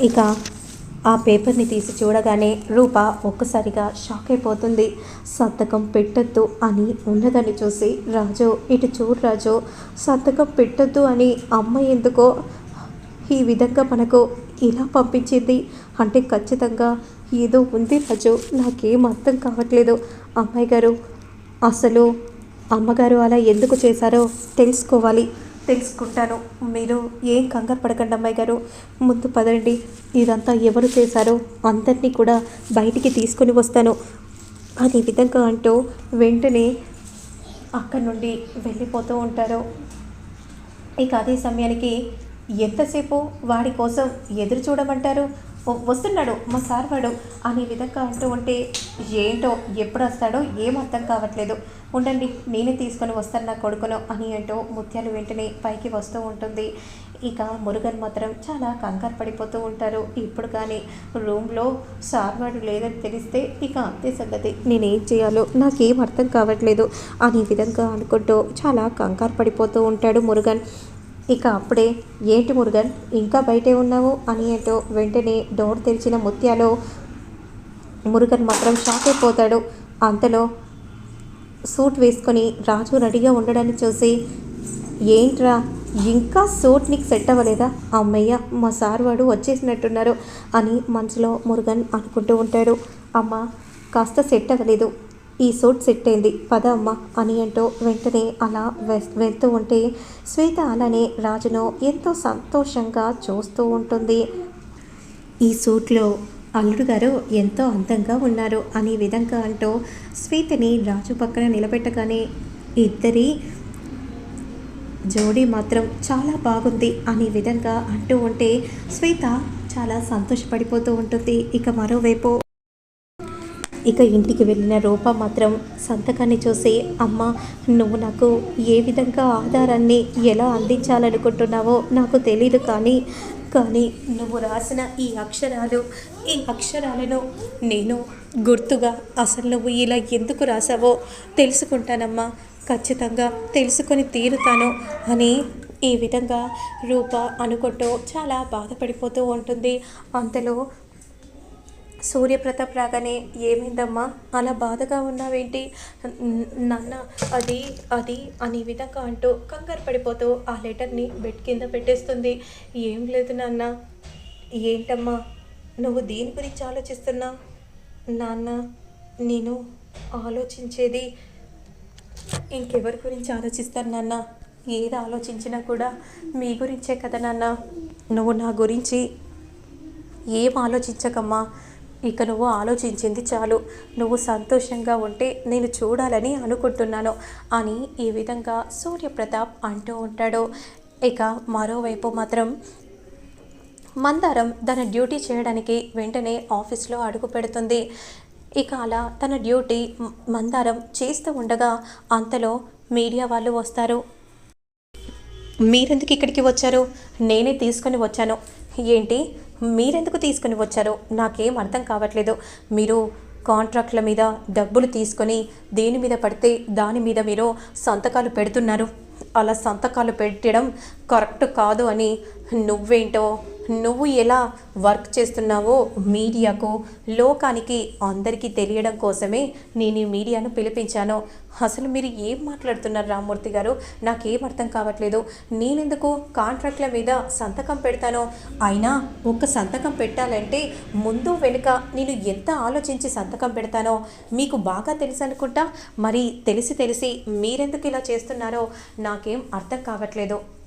ఇక ఆ పేపర్ని తీసి చూడగానే రూప ఒక్కసారిగా షాక్ అయిపోతుంది. సంతకం పెట్టద్దు అని ఉన్నదని చూసి రాజు ఇటు చూడు రాజు సంతకం పెట్టద్దు అని అమ్మ ఎందుకో ఈ విధంగా మనకు ఇలా పంపించింది. అంటే ఖచ్చితంగా ఏదో ఉంది రాజు నాకేం అర్థం కావట్లేదు. అమ్మాయి గారు అసలు అమ్మగారు అలా ఎందుకు చేశారో తెలుసుకోవాలి. తెలుసుకుంటాను. మీరు ఏం కంగారు పడకండి అమ్మాయి గారు. ముందు పదండి. ఇదంతా ఎవరు చేశారో అందరినీ కూడా బయటికి తీసుకొని వస్తాను. అనే విధంగా అంటూ వెంటనే అక్కడి నుండి వెళ్ళిపోతూ ఉంటారు. ఇక అదే సమయానికి ఎంతసేపు వాడి కోసం ఎదురు చూడమంటారు? వస్తున్నాడు. మా సార్ వాడు అనే విధంగా అంటూ ఉంటే ఏంటో ఎప్పుడు వస్తాడో ఏం అర్థం కావట్లేదు. ఉండండి నేనే తీసుకొని వస్తాను నా కొడుకును అని అంటూ ముత్యాలు వెంటనే పైకి వస్తూ ఉంటుంది. ఇక మురుగన్ మాత్రం చాలా కంగారు పడిపోతూ ఉంటారు. ఇప్పుడు కానీ రూమ్లో సార్ వాడు లేదని తెలిస్తే ఇక అంతే సంగతి. నేనేం చేయాలో నాకేం అర్థం కావట్లేదు అనే విధంగా అనుకుంటూ చాలా కంగారు పడిపోతూ ఉంటాడు మురుగన్. ఇక అప్పుడే ఏంటి మురుగన్ ఇంకా బయటే ఉన్నావు? అని ఏంటో వెంటనే డోర్ తెరిచిన ముత్యాలు మురుగన్ మాత్రం షాక్ అయిపోతాడు. అంతలో సూట్ వేసుకొని రాజు రెడీగా ఉండడాన్ని చూసి ఏంట్రా ఇంకా సూట్ నీకు సెట్ అవ్వలేదా? అమ్మయ్య మా సార్ వాడు వచ్చేసినట్టున్నారు అని మనసులో మురుగన్ అనుకుంటూ ఉంటాడు. అమ్మ కాస్త సెట్ అవ్వలేదు. ఈ సూట్ సెట్ అయింది. పద అమ్మ అని అంటూ వెంటనే అలా వె- వెళ్తూ ఉంటే శ్వేత అలానే రాజును ఎంతో సంతోషంగా చూస్తూ ఉంటుంది. ఈ సూట్లో అల్లుడు గారు ఎంతో అందంగా ఉన్నారు అనే విధంగా అంటూ శ్వేతని రాజు పక్కన నిలబెట్టగానే ఇద్దరి జోడీ మాత్రం చాలా బాగుంది అనే విధంగా అంటూ ఉంటే శ్వేత చాలా సంతోషపడిపోతూ ఉంటుంది. ఇక మరోవైపు ఇక ఇంటికి వెళ్ళిన రూప మాత్రం సంతకాన్ని చూసి అమ్మ నువ్వు నాకు ఏ విధంగా ఆధారాన్ని ఎలా అందించాలనుకుంటున్నావో నాకు తెలియదు కానీ కానీ నువ్వు రాసిన ఈ అక్షరాలు ఈ అక్షరాలను నేను గుర్తుగా అసలు నువ్వు ఇలా ఎందుకు రాసావో తెలుసుకుంటానమ్మా. ఖచ్చితంగా తెలుసుకొని తీరుతాను అని ఈ విధంగా రూప అనుకుంటూ చాలా బాధపడిపోతూ ఉంటుంది. అంతలో సూర్యప్రతాప్ రాగానే ఏమైందమ్మా? అలా బాధగా ఉన్నావేంటి? నాన్న అది అది అని విధంగా అంటూ కంగారు పడిపోతూ ఆ లెటర్ని బెడ్ కింద పెట్టేస్తుంది. ఏం లేదు నాన్న. ఏంటమ్మా? నువ్వు దేని గురించి ఆలోచిస్తున్నా? నాన్న నేను ఆలోచించేది ఇంకెవరి గురించి ఆలోచిస్తాను నాన్న? ఏది ఆలోచించినా కూడా మీ గురించే కదా నాన్న? నువ్వు నా గురించి ఏం ఆలోచించకమ్మా? ఇక నువ్వు ఆలోచించింది చాలు. నువ్వు సంతోషంగా ఉంటే నేను చూడాలని అనుకుంటున్నాను అని ఈ విధంగా సూర్యప్రతాప్ అంటూ ఉంటాడు. ఇక మరోవైపు మాత్రం మందారం తన డ్యూటీ చేయడానికి వెంటనే ఆఫీస్లో అడుగు పెడుతుంది. ఇక అలా తన డ్యూటీ మందారం చేస్తూ ఉండగా అంతలో మీడియా వాళ్ళు వస్తారు. మీరెందుకు ఇక్కడికి వచ్చారు? నేనే తీసుకొని వచ్చాను. ఏంటి? మీరెందుకు తీసుకుని వచ్చారు నాకేం అర్థం కావట్లేదు. మీరు కాంట్రాక్ట్ల మీద డబ్బులు తీసుకొని దేని మీద పడితే దాని మీద మీరు సంతకాలు పెడుతున్నారు. అలా సంతకాలు పెట్టడం కరెక్ట్ కాదు అని నువ్వేంటో నువ్వు ఎలా వర్క్ చేస్తున్నావో మీడియాకు లోకానికి అందరికీ తెలియడం కోసమే నేను ఈ మీడియాను పిలిపించాను. అసలు మీరు ఏం మాట్లాడుతున్నారు రామ్మూర్తి గారు? నాకేం అర్థం కావట్లేదు. నేనెందుకు కాంట్రాక్ట్ల మీద సంతకం పెడతానో? అయినా ఒక సంతకం పెట్టాలంటే ముందు వెనుక నేను ఎంత ఆలోచించి సంతకం పెడతానో? మీకు బాగా తెలుసు అనుకుంటా? మరి తెలిసి తెలిసి మీరెందుకు ఇలా చేస్తున్నారో నాకేం అర్థం కావట్లేదు.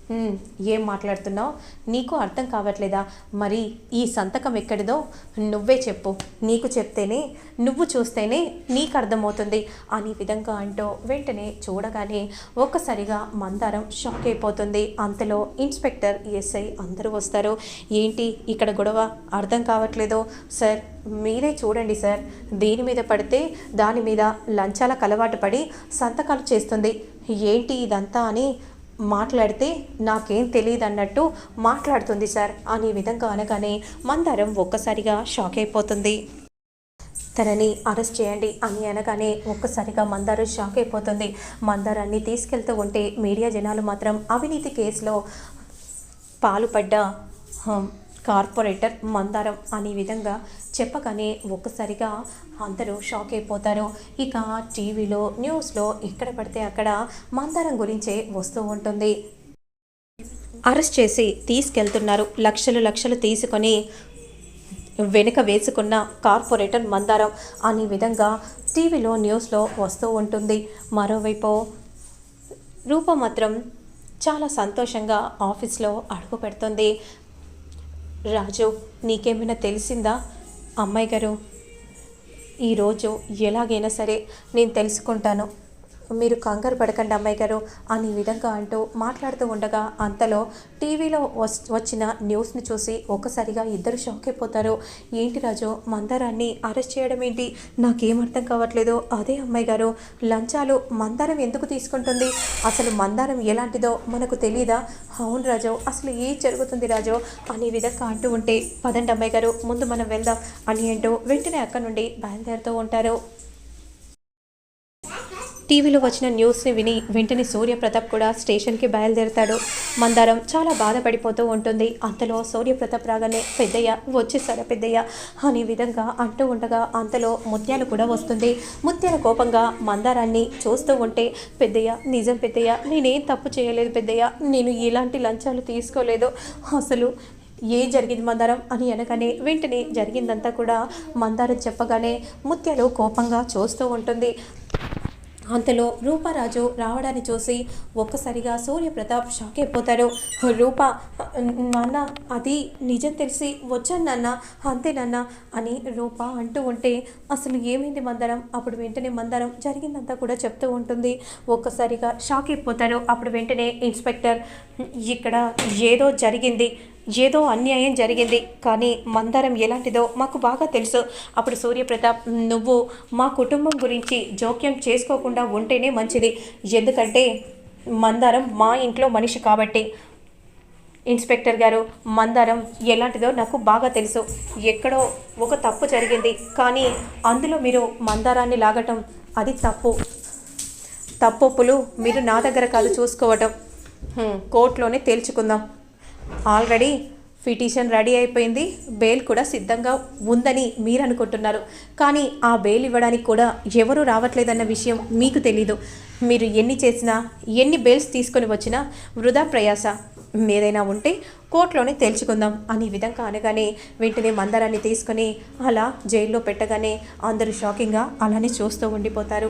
ఏం మాట్లాడుతున్నావు? నీకు అర్థం కావట్లేదా? మరి ఈ సంతకం ఎక్కడిదో? నువ్వే చెప్పు. నీకు చెప్తేనే నువ్వు చూస్తేనే నీకు అర్థమవుతుంది. అనే విధంగా అంటూ వెంటనే చూడగానే ఒక్కసారిగా మందారం షాక్ అయిపోతుంది. అంతలో ఇన్స్పెక్టర్ ఎస్ఐ అందరూ వస్తారు. ఏంటి ఇక్కడ గొడవ? అర్థం కావట్లేదు? సార్ మీరే చూడండి సార్. దీని మీద పడితే దాని మీద లంచాలకు అలవాటు పడి సంతకాలు చేస్తుంది. ఏంటి ఇదంతా అని మాట్లాడితే నాకేం తెలియదు అన్నట్టు మాట్లాడుతుంది సార్. అనే విధంగా అనగానే మందారం ఒక్కసారిగా షాక్ అయిపోతుంది. తనని అరెస్ట్ చేయండి అని అనగానే ఒక్కసారిగా మందారం షాక్ అయిపోతుంది. మందారాన్ని తీసుకెళ్తూ ఉంటే మీడియా జనాలు మాత్రం అవినీతి కేసులో పాల్పడ్డ కార్పొరేటర్ మందారం అనే విధంగా చెప్పగానే ఒక్కసారిగా అందరూ షాక్ అయిపోతారు. ఇక టీవీలో న్యూస్లో ఎక్కడ పడితే అక్కడ మందారం గురించే వస్తూ ఉంటుంది. అరెస్ట్ చేసి తీసుకెళ్తున్నారు. లక్షలు లక్షలు తీసుకొని వెనుక వేసుకున్న కార్పొరేటర్ మందారం అనే విధంగా టీవీలో న్యూస్లో వస్తూ ఉంటుంది. మరోవైపు రూప మాత్రం చాలా సంతోషంగా ఆఫీస్లో అడుగు పెడుతుంది. రాజు నీకేమైనా తెలిసిందా? అమ్మాయి గారు ఈరోజు ఎలాగైనా సరే నేను తెలుసుకుంటాను. మీరు కంగారు పడకండి అమ్మాయి గారు అని విధంగా అంటూ మాట్లాడుతూ ఉండగా అంతలో టీవీలో వచ్చిన న్యూస్ని చూసి ఒక్కసారిగా ఇద్దరు షాక్ అయిపోతారు. ఏంటి రాజు మందారాన్ని అరెస్ట్ చేయడం ఏంటి? నాకేం అర్థం కావట్లేదు. అదే అమ్మాయి గారు లంచాలు మందారం ఎందుకు తీసుకుంటుంది? అసలు మందారం ఎలాంటిదో మనకు తెలియదా అవును రాజు అసలు ఏం జరుగుతుంది రాజు? అనే విధంగా అంటూ ఉంటే పదండి అమ్మాయి గారు ముందు మనం వెళ్దాం అని అంటూ వెంటనే అక్కడ నుండి బయలుదేరుతూ ఉంటారు. టీవీలో వచ్చిన న్యూస్ని విని వెంటనే సూర్యప్రతాప్ కూడా స్టేషన్కి బయలుదేరుతాడు. మందారం చాలా బాధపడిపోతూ ఉంటుంది. అంతలో సూర్యప్రతాప్ రాగానే పెద్దయ్య వచ్చేసారా పెద్దయ్య అనే విధంగా అంటూ ఉండగా అంతలో ముత్యాలు కూడా వస్తుంది. ముత్యాల కోపంగా మందారాన్ని చూస్తూ ఉంటే పెద్దయ్య నిజం పెద్దయ్య నేనేం తప్పు చేయలేదు పెద్దయ్య నేను ఇలాంటి లంచాలు తీసుకోలేదు. అసలు ఏ జరిగింది మందారం? అని అనగానే వెంటనే జరిగిందంతా కూడా మందారం చెప్పగానే ముత్యాలు కోపంగా చూస్తూ ఉంటుంది. అంతలో రూపారాజు రావడాన్ని చూసి ఒక్కసారిగా సూర్యప్రతాప్ షాక్ అయిపోతాడు. రూప నాన్న అది నిజం తెలిసి వచ్చాను నాన్న అంతే నాన్న అని రూప అంటూ ఉంటే అసలు ఏమైంది మందరం? అప్పుడు వెంటనే మందరం జరిగిందంతా కూడా చెప్తూ ఉంటుంది. ఒక్కసారిగా షాక్ అయిపోతారు అప్పుడు వెంటనే ఇన్స్పెక్టర్ ఇక్కడ ఏదో జరిగింది. ఏదో అన్యాయం జరిగింది. కానీ మందారం ఎలాంటిదో మాకు బాగా తెలుసు. అప్పుడు సూర్యప్రతాప్ నువ్వు మా కుటుంబం గురించి జోక్యం చేసుకోకుండా ఉంటేనే మంచిది. ఎందుకంటే మందారం మా ఇంట్లో మనిషి కాబట్టి. ఇన్స్పెక్టర్ గారు మందారం ఎలాంటిదో నాకు బాగా తెలుసు. ఎక్కడో ఒక తప్పు జరిగింది. కానీ అందులో మీరు మందారాన్ని లాగటం అది తప్పు. తప్పొప్పులు మీరు నా దగ్గర కాదు చూసుకోవటం. కోర్టులోనే తేల్చుకుందాం. ఆల్రెడీ పిటిషన్ రెడీ అయిపోయింది. బెయిల్ కూడా సిద్ధంగా ఉందని మీరు అనుకుంటున్నారు. కానీ ఆ బెయిల్ ఇవ్వడానికి కూడా ఎవరు రావట్లేదన్న విషయం మీకు తెలీదు. మీరు ఎన్ని చేసినా ఎన్ని బెయిల్స్ తీసుకొని వచ్చినా వృధా ప్రయాస. ఏదైనా ఉంటే కోర్టులోనే తేల్చుకుందాం అని విధంగా అనగానే వెంటనే మందరాన్ని తీసుకొని అలా జైల్లో పెట్టగానే అందరూ షాకింగ్గా అలానే చూస్తూ ఉండిపోతారు.